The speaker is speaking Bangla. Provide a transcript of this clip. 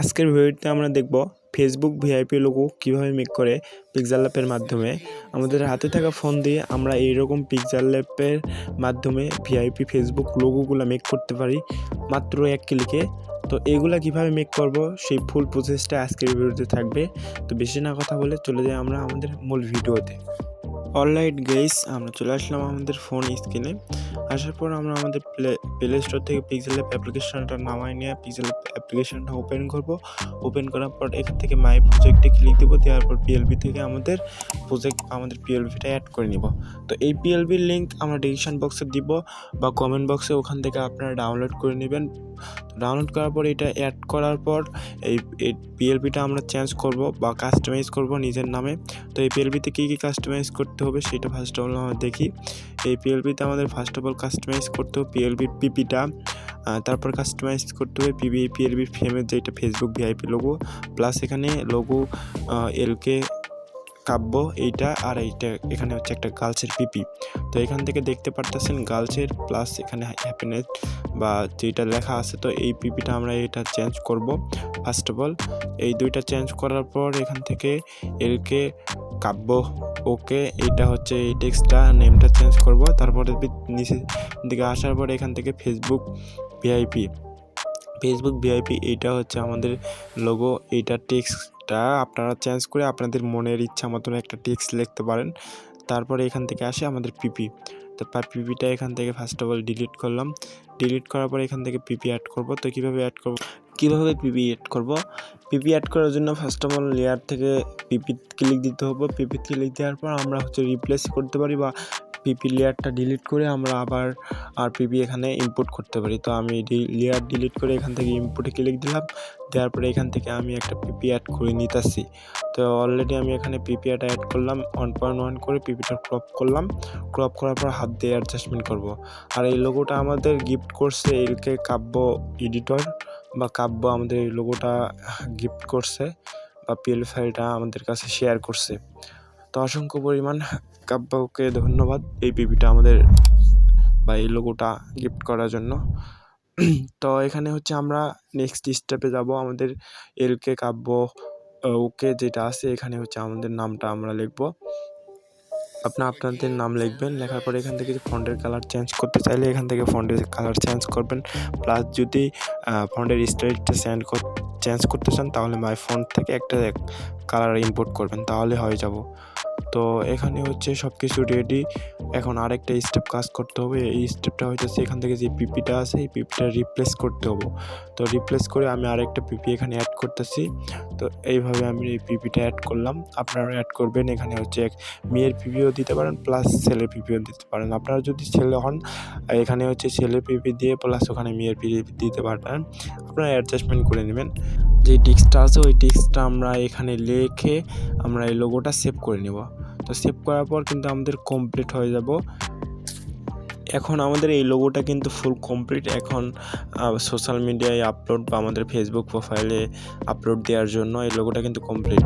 আজকের ভিডিওতে আমরা দেখব ফেসবুক ভিআইপি লোগো কীভাবে মেক করে পিক্সেল ল্যাপের মাধ্যমে। আমাদের হাতে থাকা ফোন দিয়ে আমরা এইরকম পিক্সেল ল্যাপের মাধ্যমে ভিআইপি ফেসবুক লোগোগুলো মেক করতে পারি, মাত্র এক ক্লিকে তো এগুলা কীভাবে মেক করব সেই ফুল প্রসেসটা আজকের ভিডিওতে থাকবে। তো বেশি না কথা বলে চলে যাই আমরা আমাদের মূল ভিডিওতে। অলরাইট গেস আমরা চলে আসলাম আমাদের ফোন স্ক্রিনে আসার পর আমরা আমাদের প্লে প্লে স্টোর থেকে পিক্সেল অ্যাপ অ্যাপ্লিকেশনটা নামাই নিয়ে পিক্সেল অ্যাপ্লিকেশনটা ওপেন করব। ওপেন করার পর এখান থেকে মাই প্রজেক্টে ক্লিক দেবো, দেওয়ার পর পিএলবি থেকে আমাদের প্রজেক্ট আমাদের পিএলবিটা অ্যাড করে নিব। তো এই পিএলবির লিঙ্ক আমরা ডিসক্রিপশন বক্সে দিব বা কমেন্ট বক্সে ওখান থেকে আপনারা ডাউনলোড করে নেবেন। ডাউনলোড করার পর এটা অ্যাড করার পর এই পিএলবিটা আমরা চেঞ্জ করব বা কাস্টমাইজ করব নিজের নামে। তো এই পিএলবিতে কী কী কাস্টমাইজ করতে হবে সেটা ফার্স্ট অফ অল আমরা দেখি। এই পিএলবিতে আমাদের ফার্স্ট অল কাস্টমাইজ করতে হবে পিএলবির পিপিটা তারপর কাস্টমাইজ করতে হবে পিবি পিএলবির ফেমের যেটা ফেসবুক ভিআইপি লোগো প্লাস এখানে লোগো এলকে কাব্য, এইটা আর এইটা এখানে হচ্ছে একটা গার্লসের পিপি তো এখান থেকে দেখতে পারতেছেন গার্লসের প্লাস এখানে হ্যাপিনেস বা যেটা লেখা আছে, তো এই পিপিটা আমরা এটা চেঞ্জ করব। ফার্স্ট অফ অল এই দুইটা চেঞ্জ করার পর এখান থেকে এলকে কাব্য। ওকে, এটা হচ্ছে এই টেক্সটটা, নেমটা চেঞ্জ করব। তারপরে নিচে দিকে আসার পর এখান থেকে ফেসবুক ভিআইপি ফেসবুক ভিআইপি এইটা হচ্ছে আমাদের লোগো এইটা টেক্সটটা আপনারা চেঞ্জ করে আপনাদের মনের ইচ্ছা মতন একটা টেক্সট লিখতে পারেন। তারপরে এখান থেকে আসে আমাদের পিপি তারপর পিপিটা এখান থেকে ফার্স্ট অফ অল ডিলিট করলাম। ডিলিট করার পর এখান থেকে পিপি অ্যাড করব। তো কীভাবে অ্যাড করব? কীভাবে পিপি অ্যাড করব? পিপি অ্যাড করার জন্য ফার্স্ট অফ অল লেয়ার থেকে পিপি ক্লিক দিতে হবে। পিপি ক্লিক দেওয়ার পর আমরা হচ্ছে রিপ্লেস করতে পারি বা পিপি লেয়ারটা ডিলিট করে আমরা আবার আর পিপি এখানে ইনপুট করতে পারি। তো আমি লেয়ার ডিলিট করে এখান থেকে ইনপুটে ক্লিক দিলাম। দেওয়ার পরে এখান থেকে আমি একটা পিপি অ্যাড করে নিতেছি। তো অলরেডি আমি এখানে পিপি পিপিআটা অ্যাড করলাম ওয়ান পয়েন্ট ওয়ান করে পিপিটা ক্রপ করলাম। ক্রপ করার পর হাত দিয়ে অ্যাডজাস্টমেন্ট করব। আর এই লোগোটা আমাদের গিফট করছে এলকে কাব্য এডিটর বা কাব্য আমাদের এই লোগোটা গিফট করছে বা পিএল ফাইলটা আমাদের কাছে শেয়ার করছে। তো অসংখ্য পরিমাণ কাব্যকে ধন্যবাদ এই পিপিটা আমাদের বা এই লোগোটা গিফট করার জন্য। তো এখানে হচ্ছে আমরা নেক্সট স্টেপে যাব। আমাদের এলকে কাব্য ওকে যেটা আছে, এখানে হচ্ছে আমাদের নামটা আমরা লিখব। আপনার আপনাদের নাম লিখবেন, লেখার পরে এখান থেকে ফন্টের কালার চেঞ্জ করতে চাইলে এখান থেকে ফন্টের কালার চেঞ্জ করবেন। প্লাস যদি ফন্টের স্টাইলটা সেন্ড চেঞ্জ করতে চান, তাহলে মাই ফন্ট থেকে একটা কালার ইম্পোর্ট করবেন, তাহলে হয়ে যাব। তো এখানে হচ্ছে সব কিছু রেডি এখন আরেকটা স্টেপ কাজ করতে হবে। এই স্টেপটা হচ্ছে এখান থেকে যে পিপিটা আছে, এই পিপিটা রিপ্লেস করতে হবে। তো রিপ্লেস করে আমি আরেকটা পিপি এখানে অ্যাড করতেছি। তো এইভাবে আমি এই পিপিটা অ্যাড করলাম। আপনারা অ্যাড করবেন। এখানে হচ্ছে এক মেয়ের পিপিও দিতে পারেন প্লাস ছেলের পিপিও দিতে পারেন। আপনারা যদি ছেলে হন, এখানে হচ্ছে ছেলের পিপি দিয়ে প্লাস ওখানে মেয়ের পিপি দিতে পারবেন আপনারা অ্যাডজাস্টমেন্ট করে নেবেন। যে ডিস্কটা আছে, ওই ডিস্কটা আমরা এখানে লিখে আমরা এই লোগোটা সেভ করে নেব। তো সেভ করার পর কিন্তু আমাদের কমপ্লিট হয়ে যাব। এখন আমাদের এই লোগোটা কিন্তু ফুল কমপ্লিট এখন সোশ্যাল মিডিয়ায় আপলোড বা আমাদের ফেসবুক প্রোফাইলে আপলোড দেওয়ার জন্য এই লোগোটা কিন্তু কমপ্লিট